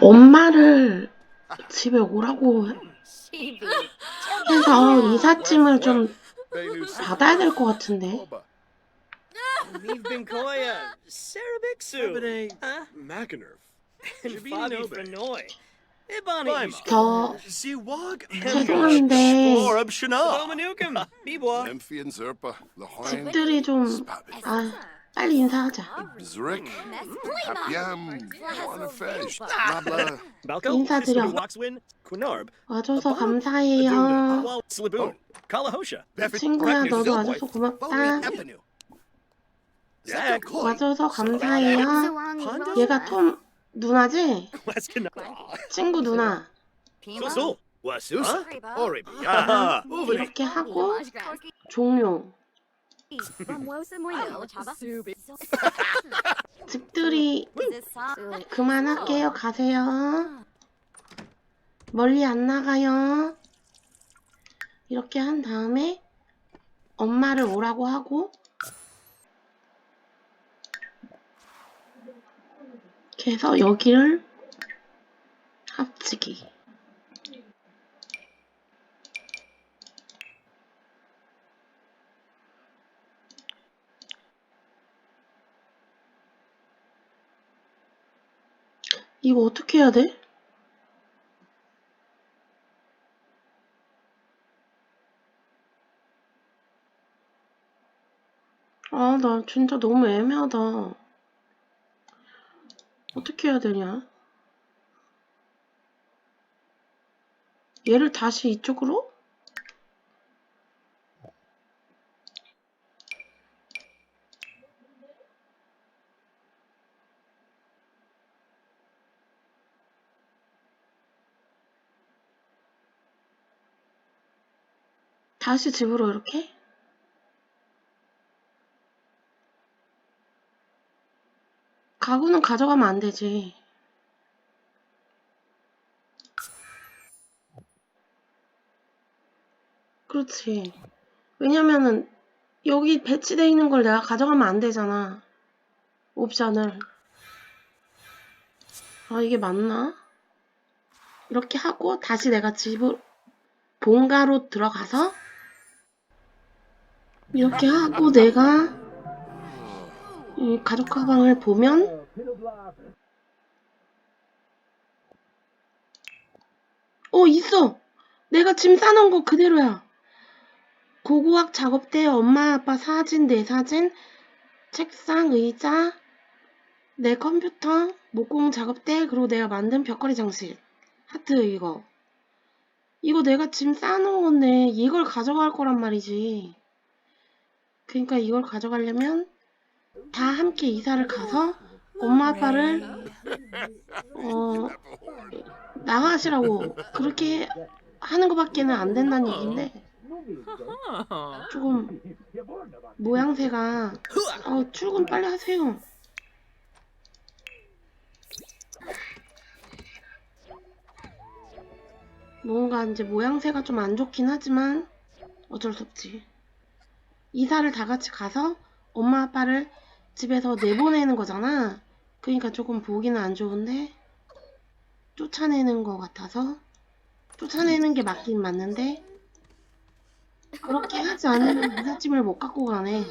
엄마를 집에 오라고 해서 이삿짐을 좀 받아야 될 것 같은데. Ibani. 저. 죄송한데 집들이 좀 아, 빨리 인사하자. Zrick, Hapiam, Wanafesh, Nabla, Balko. 인사드려. Waxwin. Quinarb. 와줘서 감사해요. Kalahosha. 친구야 너도 와줘서 고맙다. 와줘서 감사해요. 얘가 톰 누나지? 친구 누나. Orib. Ah, 이렇게 하고 종료. 집들이 그만할게요. 가세요. 멀리 안 나가요. 이렇게 한 다음에 엄마를 오라고 하고 그래서 여기를 합치기. 이거 어떻게 해야 돼? 아, 나 진짜 너무 애매하다. 어떻게 해야 되냐? 얘를 다시 이쪽으로? 다시 집으로 이렇게? 가구는 가져가면 안 되지. 그렇지. 왜냐면은 여기 배치돼 있는 걸 내가 가져가면 안 되잖아. 옵션을. 아, 이게 맞나? 이렇게 하고 다시 내가 집을 본가로 들어가서 이렇게 하고 내가 이 가족 가방을 보면 어 있어. 내가 짐 싸놓은 거 그대로야. 고고학 작업대 엄마 아빠 사진 내 사진 책상 의자 내 컴퓨터 목공 작업대 그리고 내가 만든 벽걸이 장식 하트 이거. 이거 내가 짐 싸놓은 건데 이걸 가져갈 거란 말이지 그러니까 이걸 가져가려면 다 함께 이사를 가서 엄마 아빠를 어 나가시라고 그렇게 하는 것밖에는 안 된다는 얘기인데 조금 모양새가 어 출근 빨리 하세요. 뭔가 이제 모양새가 좀 안 좋긴 하지만 어쩔 수 없지 이사를 다 같이 가서 엄마 아빠를 집에서 내보내는 거잖아. 그러니까 조금 보기는 안 좋은데 쫓아내는 것 같아서 쫓아내는 게 맞긴 맞는데 그렇게 하지 않으면 이삿짐을 못 갖고 가네.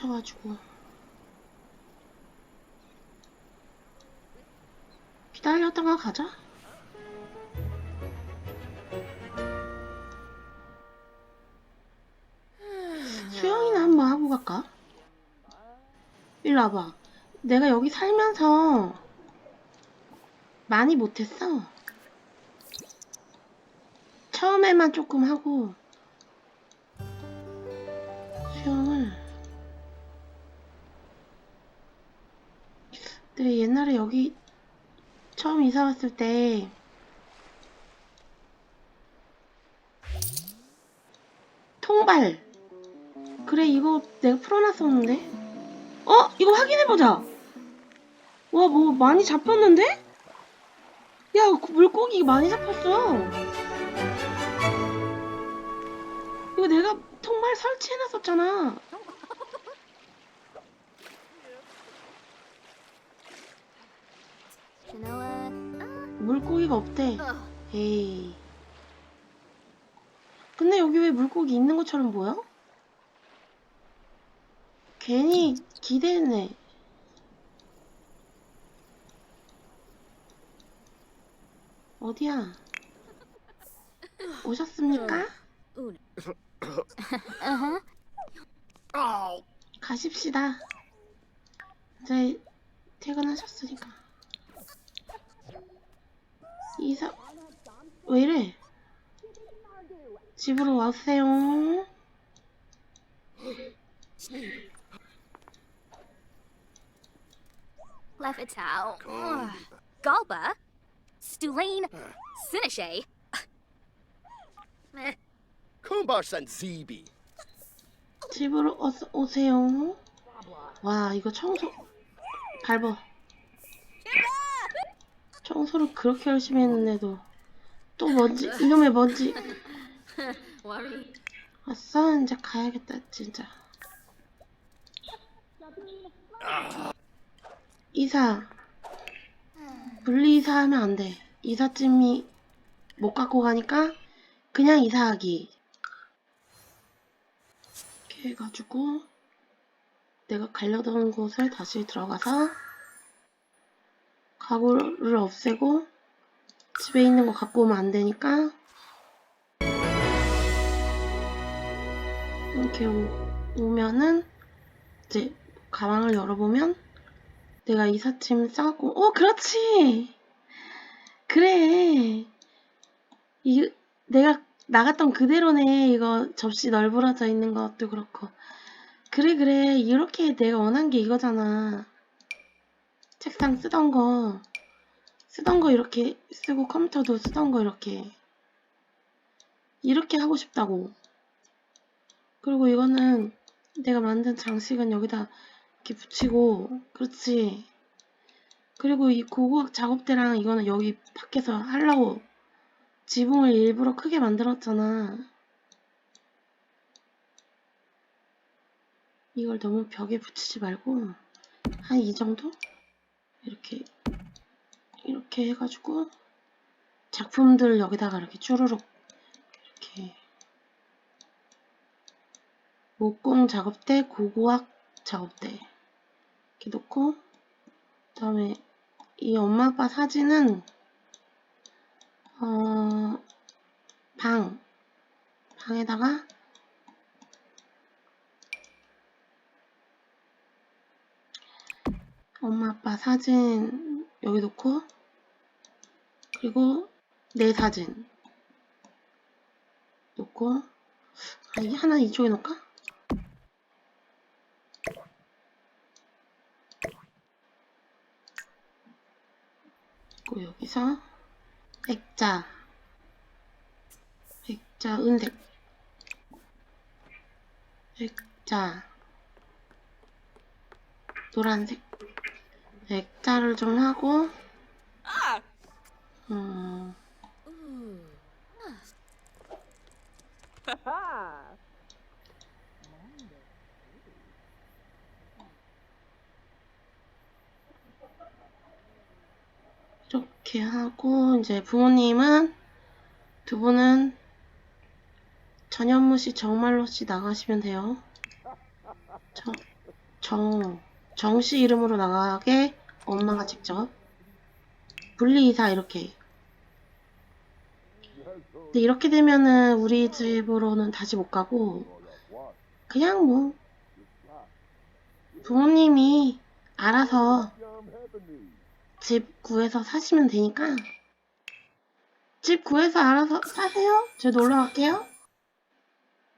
출근하셔가지고 기다렸다가 가자. 수영이나 한번 하고 갈까? 일로 와봐. 내가 여기 살면서 많이 못했어. 처음에만 조금 하고 내가 옛날에 여기 처음 이사 왔을 때 통발. 그래 이거 내가 풀어놨었는데? 어? 이거 확인해보자. 와 뭐 많이 잡혔는데? 야그 물고기 많이 잡혔어. 이거 내가 통발 설치해놨었잖아 물고기가 없대 Ugh. 에이 근데 여기 왜 물고기 있는 것처럼 보여? 괜히 기대했네 어디야? 오셨습니까? 가십시다. 이제 퇴근하셨으니까. 이사, 왜 이래? 집으로 와세요. Ugh. Galba. Stulain. Sinishe. Meh. Kumbarsan Zibi. 집으로 어서 오세요. 와, 이거 청소, 밟어. 청소를 그렇게 열심히 했는데도 또 먼지, 이놈의 먼지. 아싸, 이제 가야겠다, 진짜. 이사. 분리 이사하면 안 돼. 이삿짐이 못 갖고 가니까 그냥 이사하기. 이렇게 해가지고 내가 가려던 곳을 다시 들어가서 가구를 없애고 집에 있는 거 갖고 오면 안 되니까 이렇게 오, 오면은 이제 가방을 열어보면 내가 이삿짐 싸고 어 그렇지! 그래! 이 내가 나갔던 그대로네. 이거 접시 널브러져 있는 것도 그렇고. 그래 그래. 이렇게 내가 원한 게 이거잖아 책상 쓰던 거 쓰던 거 이렇게 쓰고 컴퓨터도 쓰던 거 이렇게 이렇게 하고 싶다고. 그리고 이거는 내가 만든 장식은 여기다 이렇게 붙이고 그렇지. 그리고 이 고고학 작업대랑 이거는 여기 밖에서 하려고 지붕을 일부러 크게 만들었잖아. 이걸 너무 벽에 붙이지 말고 한 이 정도? 이렇게 이렇게 해가지고 작품들 여기다가 이렇게 쭈루룩 이렇게 목공 작업대, 고고학 작업대 이렇게 놓고 그 다음에 이 엄마 아빠 사진은 어, 방. 방에다가 엄마 아빠 사진 여기 놓고 그리고 내 사진 놓고 아, 이 하나 이쪽에 놓을까? 그리고 여기서 액자 액자 은색 액자 노란색 액자를 좀 하고 음, 이렇게 하고 이제 부모님은 두 분은 전현무 씨, 정말로 씨 나가시면 돼요. 정, 정, 정씨 이름으로 나가게 엄마가 직접 분리이사 이렇게. 근데 이렇게 되면은 우리 집으로는 다시 못 가고 그냥 뭐 부모님이 알아서 집 구해서 사시면 되니까 집 구해서 알아서 사세요. 저 놀러 갈게요.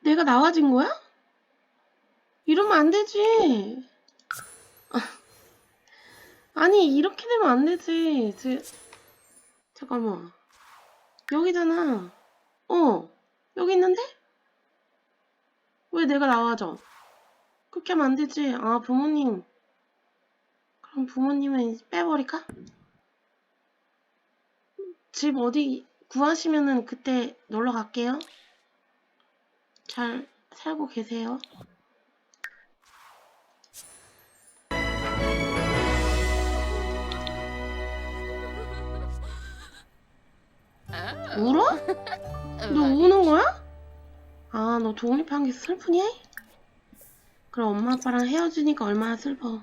내가 나와진 거야? 이러면 안 되지. 아, 아니, 이렇게 되면 안 되지. 제, 잠깐만. 여기잖아. 어, 여기 있는데? 왜 내가 나와줘? 그렇게 하면 안 되지. 아, 부모님. 그럼 부모님은 빼버릴까? 집 어디 구하시면은 그때 놀러 갈게요. 잘 살고 계세요. 울어? 너 우는 거야? 아, 너 독립한 게 슬프니? 그럼 엄마 아빠랑 헤어지니까 얼마나 슬퍼.